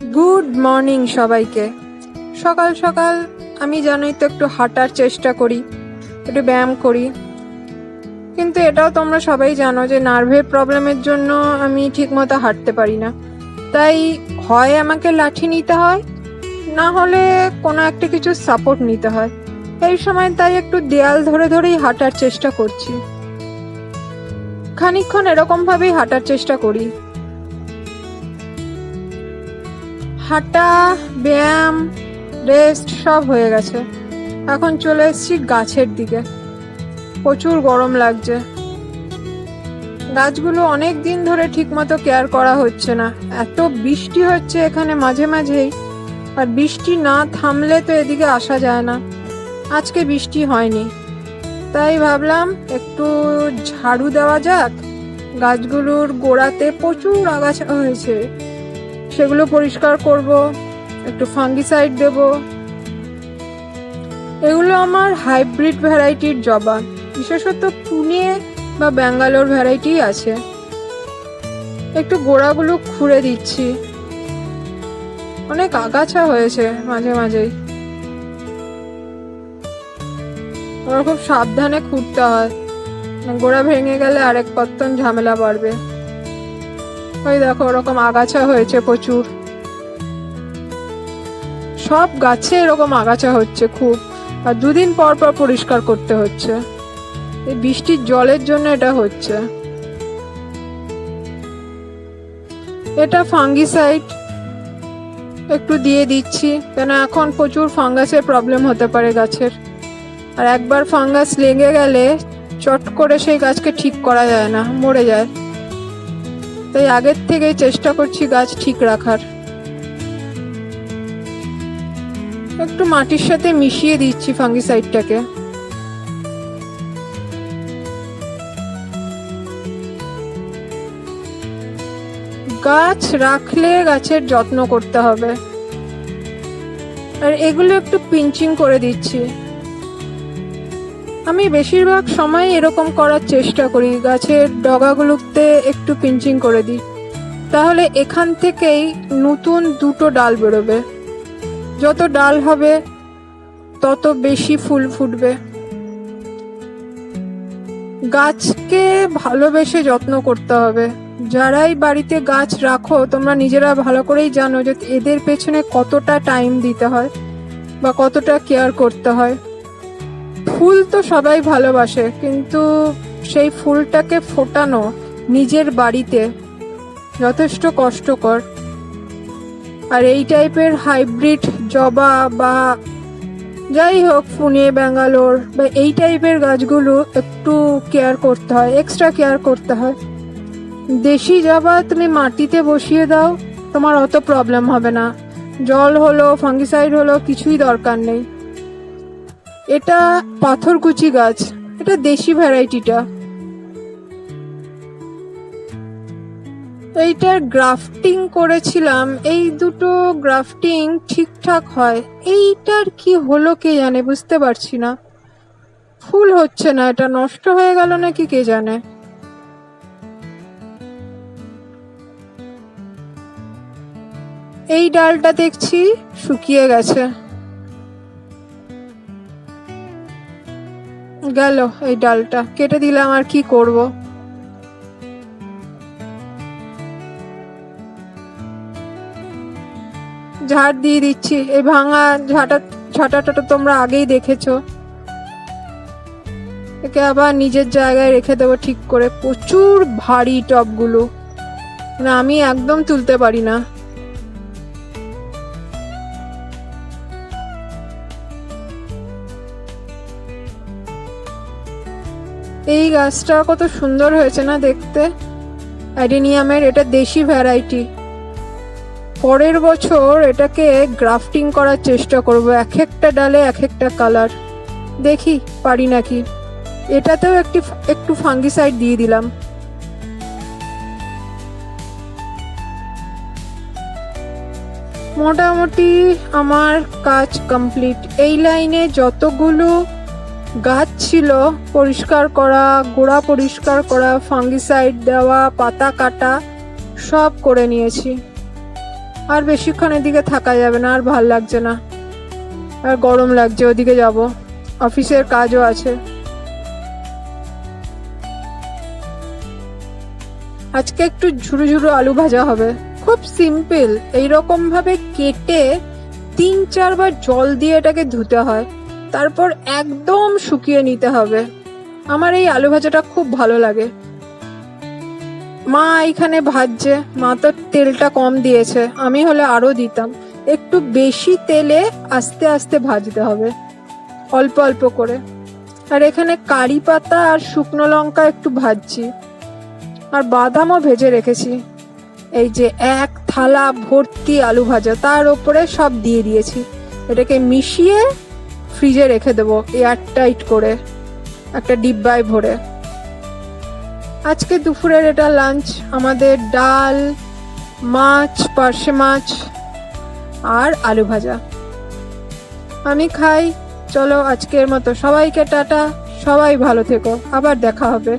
Good morning সবাইকে। সকাল সকাল আমি জানোই তো একটু হাঁটার চেষ্টা করি, একটু ব্যায়াম করি। কিন্তু এটাও তোমরা সবাই জানো যে নার্ভের প্রবলেমের জন্য আমি ঠিকমতো হাঁটতে পারি না। তাই হয় আমাকে লাঠি নিতে হয়, না হলে কোনো একটা কিছু সাপোর্ট নিতে হয়। এই সময় তাই একটু দেয়াল ধরে ধরেই হাঁটার চেষ্টা করছি। খানিকক্ষণ এরকমভাবেই হাঁটার চেষ্টা করি। হাঁটা, ব্যায়াম রেস্ট সব হয়ে গেছে। এখন চলে এসেছি গাছের দিকে। প্রচুর গরম লাগছে। গাছগুলো অনেক দিন ধরে ঠিকমতো কেয়ার করা হচ্ছে না। এত বৃষ্টি হচ্ছে এখানে মাঝে মাঝেই। আর বৃষ্টি না থামলে তো এদিকে আসা যায় না। আজকে বৃষ্টি হয়নি। তাই ভাবলাম একটু ঝাড়ু দেওয়া যাক। গাছগুলোর গোড়াতে প্রচুর আগাছা হয়েছে। সেগুলো পরিষ্কার করব, একটু ফাঙ্গিসাইড দেব। এগুলো আমার হাইব্রিড ভ্যারাইটির জবা, বিশেষত পুনে বা ব্যাঙ্গালোর ভ্যারাইটি আছে। একটু গোড়াগুলো খুঁড়ে দিচ্ছি। অনেক আগাছা হয়েছে মাঝে মাঝেই। ওরা খুব সাবধানে খুঁড়তে হয়। গোড়া ভেঙে গেলে আরেক পত্তন ঝামেলা বাড়বে। ওই দেখো, ওরকম আগাছা হয়েছে প্রচুর। সব গাছে এরকম আগাছা হচ্ছে খুব। আর দুদিন পর পর পরিষ্কার করতে হচ্ছে। এই বৃষ্টির জলের জন্য এটা হচ্ছে। এটা ফাঙ্গিসাইড। একটু দিয়ে দিচ্ছি, কেন এখন প্রচুর ফাঙ্গাসের প্রবলেম হতে পারে গাছের। আর একবার ফাঙ্গাস লেগে গেলে চট করে সেই গাছকে ঠিক করা যায় না, মরে যায়। তাই আগের থেকেই চেষ্টা করছি গাছ ঠিক রাখার। একটু মাটির সাথে মিশিয়ে দিচ্ছি ফাঙ্গিসাইডটাকে। গাছ রাখলে গাছের যত্ন করতে হবে। আর এগুলো একটু পিঞ্চিং করে দিচ্ছি। আমি বেশিরভাগ সময় এরকম করার চেষ্টা করি, গাছের ডগাগুলোতে একটু পিঞ্চিং করে দিই। তাহলে এখান থেকেই নতুন দুটো ডাল বেরোবে। যত ডাল হবে, তত বেশি ফুল ফুটবে। গাছকে ভালোবেসে যত্ন করতে হবে। যারাই বাড়িতে গাছ রাখো, তোমরা নিজেরা ভালো করেই জানো যে এদের পেছনে কতটা টাইম দিতে হয় বা কতটা কেয়ার করতে হয়। ফুল তো সবাই ভালোবাসে, কিন্তু সেই ফুলটাকে ফোটানো নিজের বাড়িতে যথেষ্ট কষ্টকর। আর এই টাইপের হাইব্রিড জবা বা যাই হোক পুনে ব্যাঙ্গালোর বা এই টাইপের গাছগুলো একটু কেয়ার করতে হয়, এক্সট্রা কেয়ার করতে হয়। দেশি জবা তুমি মাটিতে বসিয়ে দাও, তোমার অত প্রবলেম হবে না। জল হলো, ফাঙ্গিসাইড হলো, কিছুই দরকার নেই। এটা পাথরকুচি গাছ। এটা দেশি ভ্যারাইটিটা। এইটার গ্রাফটিং করেছিলাম। এই দুটো গ্রাফটিং ঠিকঠাক হয়। এইটার কি হলো কে জানে, বুঝতে পারছি না। ফুল হচ্ছে না, এটা নষ্ট হয়ে গেল নাকি কে জানে। এই ডালটা দেখছি শুকিয়ে গেছে। গেল এই ডালটা। কেটে দিলাম আর কি করব? ঝাড় দিয়ে দিচ্ছি। এই ভাঙা ঝাঁটা ঝাঁটাটা তোমরা আগেই দেখেছ। একে আবার নিজের জায়গায় রেখে দেবো ঠিক করে। প্রচুর ভারী টবগুলো। মানে আমি একদম তুলতে পারি না। এই গাছটা কত সুন্দর হয়েছে না দেখতে? অ্যাডেনিয়ামের এটা দেশি ভ্যারাইটি। পরের বছর এটাকে গ্রাফটিং করার চেষ্টা করব, এক একটা ডালে এক একটা কালার। দেখি, পারি নাকি? এটাতেও একটি একটু ফাঙ্গিসাইড দিয়ে দিলাম। মোটামুটি আমার কাজ কমপ্লিট। এই লাইনে যতগুলো গাছ ছিল, পরিষ্কার করা, গোড়া পরিষ্কার করা, ফাঙ্গিসাইড দেওয়া, পাতা কাটা, সব করে নিয়েছি। আর বেশিক্ষণ এদিকে থাকা যাবে না, আর ভালো লাগছে না। আর গরম লাগছে, ওদিকে যাব। অফিসের কাজও আছে। আজকে একটু ঝুরু ঝুরু আলু ভাজা হবে। খুব সিম্পল এইরকম ভাবে কেটে তিন চারবার জল দিয়ে এটাকে ধুতে হয়। তারপর একদম শুকিয়ে নিতে হবে। আমার এই আলু ভাজাটা খুব ভালো লাগে। মা এখানে ভাজছে, মা তো তেলটা কম দিয়েছে, আমি হলে আরও দিতাম। একটু বেশি তেলে আস্তে আস্তে ভাজতে হবে, অল্প অল্প করে। আর এখানে কারি পাতা আর শুকনো লঙ্কা একটু ভাজছি। আর বাদামও ভেজে রেখেছি। এই যে এক থালা ভর্তি আলু ভাজা, তার ওপরে সব দিয়ে দিয়েছি। এটাকে মিশিয়ে ফ্রিজে রেখে দেবো এয়ার টাইট করে, একটা ডিব্বায় ভরে। আজকে দুপুরের এটা লাঞ্চ, আমাদের ডাল, মাছ, পার্শে মাছ, আর আলু ভাজা। আমি খাই, চলো আজকের মতো। সবাইকে টাটা, সবাই ভালো থেকো, আবার দেখা হবে।